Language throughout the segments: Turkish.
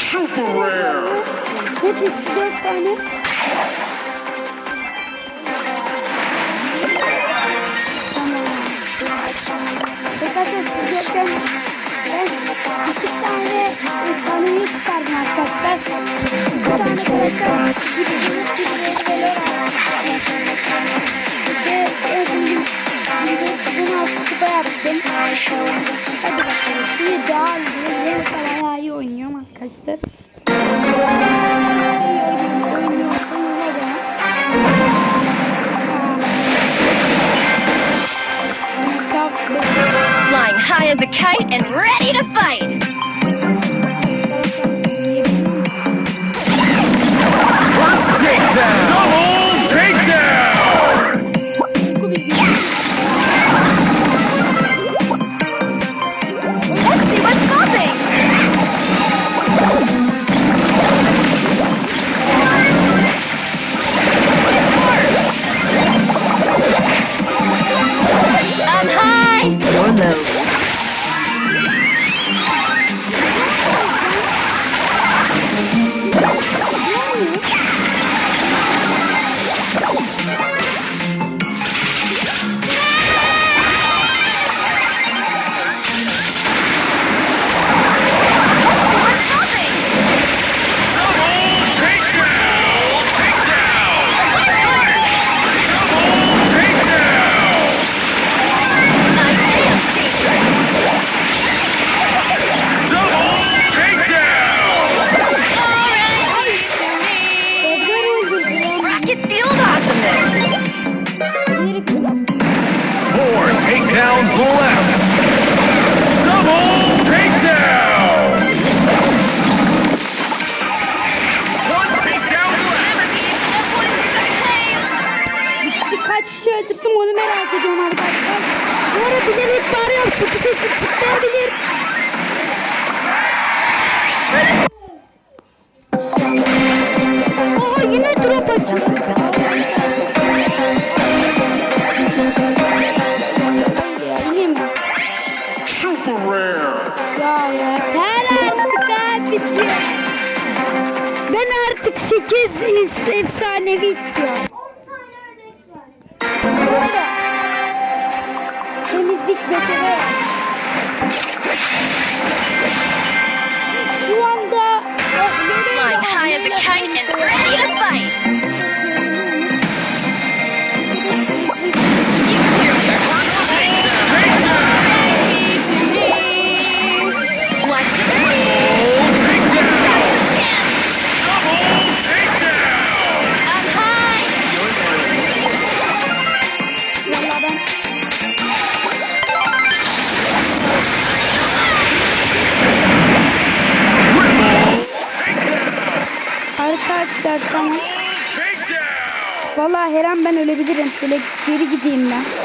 Super rare. Ne çıktı? Dört tane. Tamam. Arkadaşlar siz yokken ben iki tane efsaneyi çıkardım arkadaşlar. Bir tane karakter, bir tane ve bunu altı yaptım. Hadi. Flying high as a kite and ready to fight. Efsanevi istiyorum. 10 tane ördek var. Burada. Temizlik beşere. Takedown. Valla her an ben ölebilirim. Şöyle geri gideyim ben.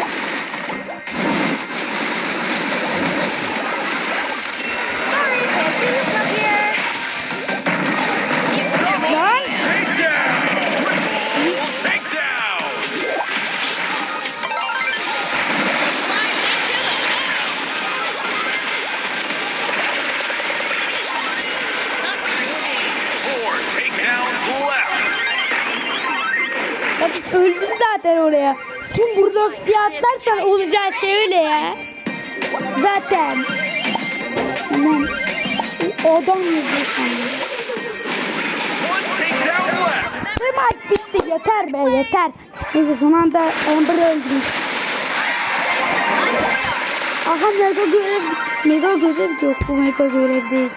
Burnox diye atlarsan olacağı şey öyle ya. Zaten. O adam left. Ve maç bitti. Yeter be yeter. Neyse son anda Amber'ı öldürmüş. Aha mega görev. Mega görev yok. Bu mega görev değil.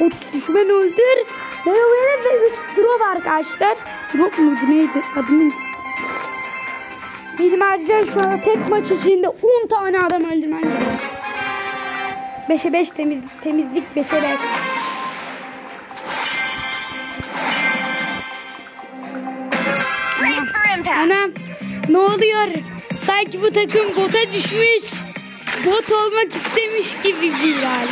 30 düşman öldür. Mega görev ve 3 drop arkadaşlar. Drop muydu neydi? Adı neydi? Benim acilen şu anda tek maç içinde 10 tane adam öldürmem gerekiyor. 5'e 5 temizlik, temizlik 5'e 5. Brace for impact. Anam ne oluyor? Sanki bu takım bota düşmüş. Bot olmak istemiş gibi bir hal.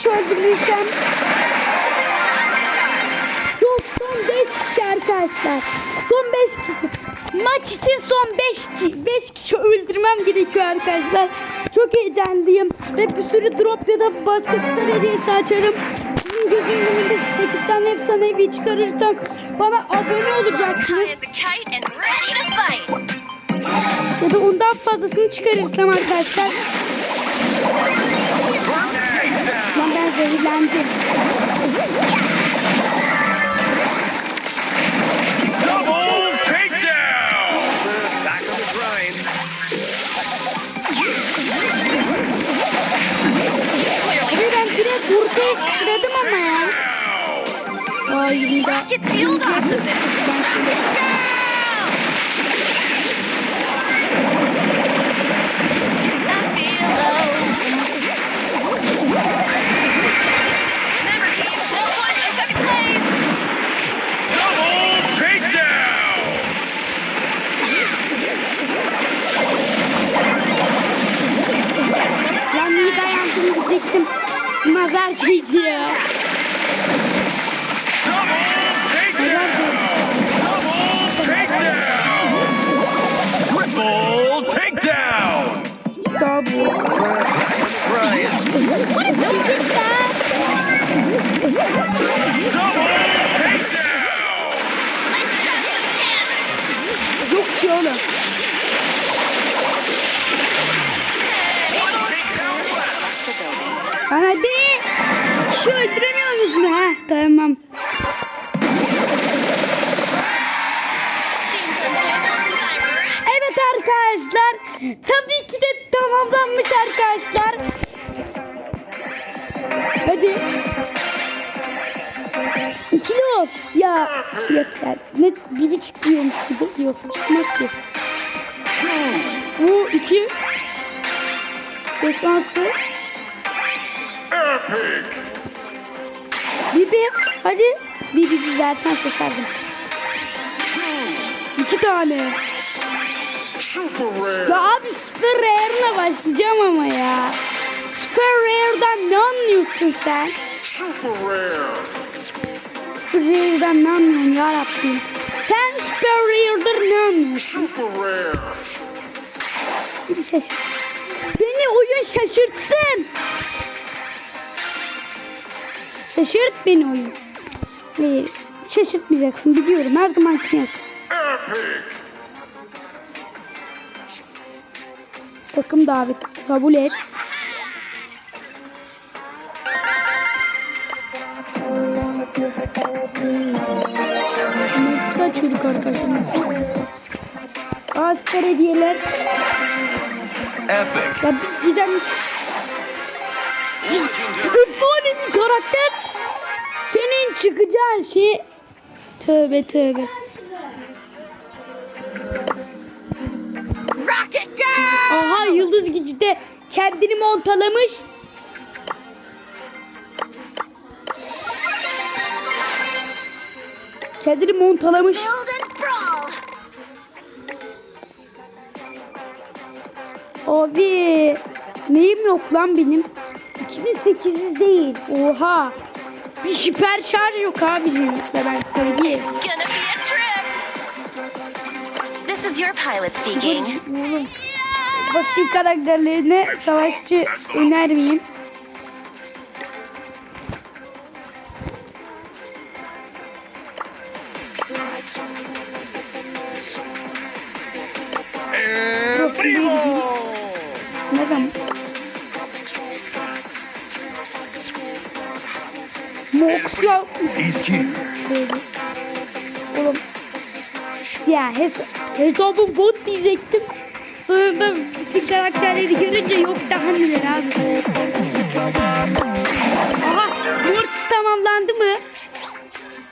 Kişi öldürürsem. Yok son 5 kişi arkadaşlar. Son 5 kişi. Maç için son 5 kişi, 5 kişi öldürmem gerekiyor arkadaşlar. Çok heyecanlıyım. Ve bir sürü drop ya da başka star hediyesi açarım. Sizin gözünün önünde 8 tane efsanevi çıkarırsam bana abone olacaksınız. Ya da ondan fazlasını çıkarırsam arkadaşlar. Lan ben zehirlendim. Double takedown. Back on the grind. Abi ben direkt ortaya sıçradım ama ya. Ay yine de. Ben şöyle. Tabii ki de tamamlanmış arkadaşlar. Hadi. İkili ol. Ya yok ya. Ne biri çıkıyormuş gibi. Yok çıkmaz ki. Bu iki. Destansı. Bibi. Hadi. Bibi zaten seçerdim. İki tane. Super rare. Ya abi Super Rare'la başlayacağım ama ya. Super Rare'dan ne anlıyorsun sen? Super rare. Super Rare'dan ne anlıyorsun yarabbim? Sen Super Rare'dır ne anlıyorsun? Super rare. Bir şaşırt. Beni oyun şaşırtsın. Şaşırt beni oyun. Hayır. Şaşırtmayacaksın biliyorum her zamanki yap. Epic. Takım daveti kabul et. Nasıl açıyorduk arkadaşlar? Aa süper hediyeler. Epic. Ya bir giden efsane bir karakter. Senin çıkacağın şey tövbe tövbe. Yıldız gücü de kendini montalamış. Kendini montalamış. Abi neyim yok lan benim? 2800 değil. Oha. Bir süper şarj yok abicim. Da ben söyleyeyim. This is your pilot speaking. Bakayım karakterlerine savaşçı önermeyeyim. Neden? Mox ya. Oğlum. Ya hes hesabım bot diyecektim. Sonunda bütün karakterleri görünce yok daha neler abi. Aha Mortis tamamlandı mı?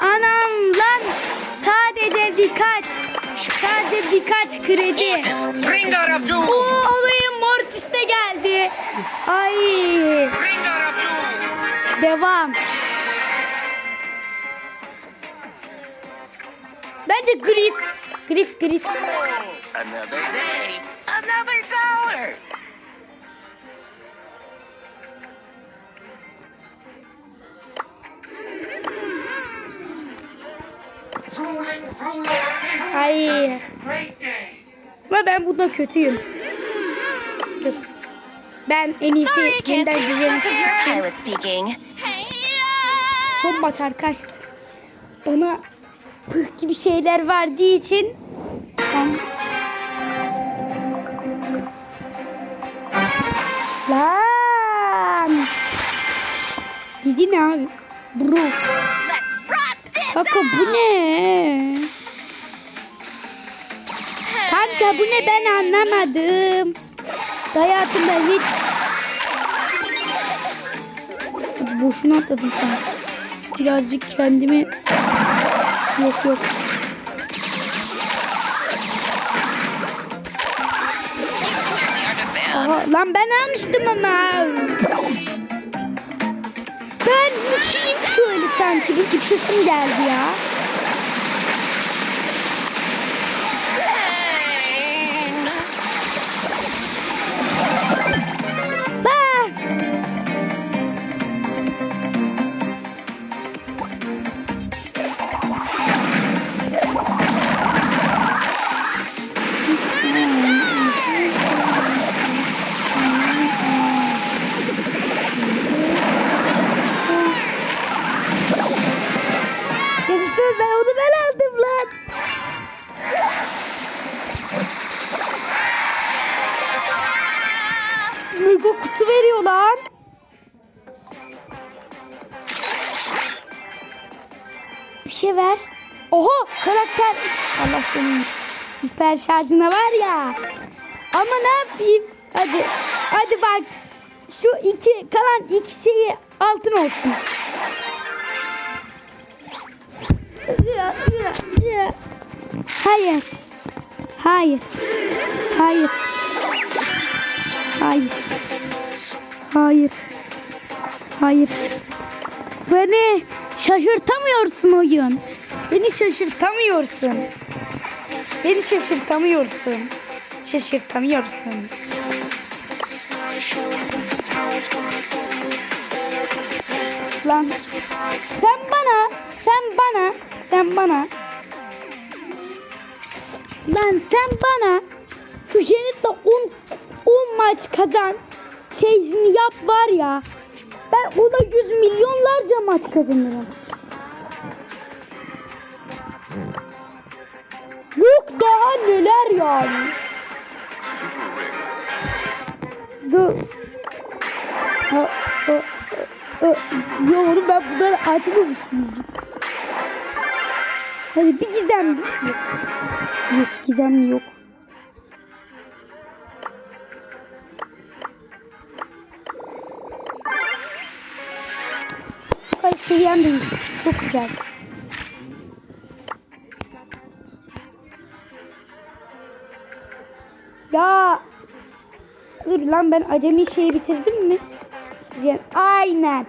Anam lan sadece birkaç sadece birkaç kredi. Rengar Abdul! Oo olayım Mortis de geldi. Ay devam. Bence Griff. Griff Griff. Another day, Ay. Ama ben bunda kötüyüm. Dur. Ben en iyisi yeniden güzelim. Son maç arkadaşlar. Bana pıh gibi şeyler verdiği için son Lan! Dedi ne abi? Bro. Kanka bu ne? Kanka bu ne ben anlamadım. Hayatımda hiç boşuna atladım sen. Birazcık kendimi yok yok. Aha, lan ben almıştım ama. Ben uçayım şöyle sanki bir uçasım geldi ya. Bir şey ver. Oho karakter. Allah senin hiper şarjına var ya. Ama ne yapayım? Hadi. Hadi bak. Şu iki kalan iki şeyi altın olsun. Hayır. Hayır. Hayır. Hayır. Hayır. Hayır. Beni şaşırtamıyorsun oyun. Beni şaşırtamıyorsun. Beni şaşırtamıyorsun. Şaşırtamıyorsun. Lan sen bana, sen bana, sen bana. Lan sen bana şu Janet'le 10 10 maç kazan. Teyzini yap var ya. Ben ona yüz milyonlarca maç kazanırım. Yok daha neler yani. Dur. Ha, ha, ha. Ya oğlum ben bunları açmamıştım. Hadi bir gizem. Yok gizem yok. Ay seviyem değil. Çok güzel. Ya dur lan ben acemi şeyi bitirdim mi? Aynen.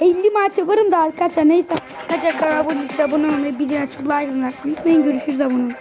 50 maç yaparım da arkadaşlar neyse. Kaçak kanal abone olmayı bir de açık like unutmayın. Görüşürüz abone olun.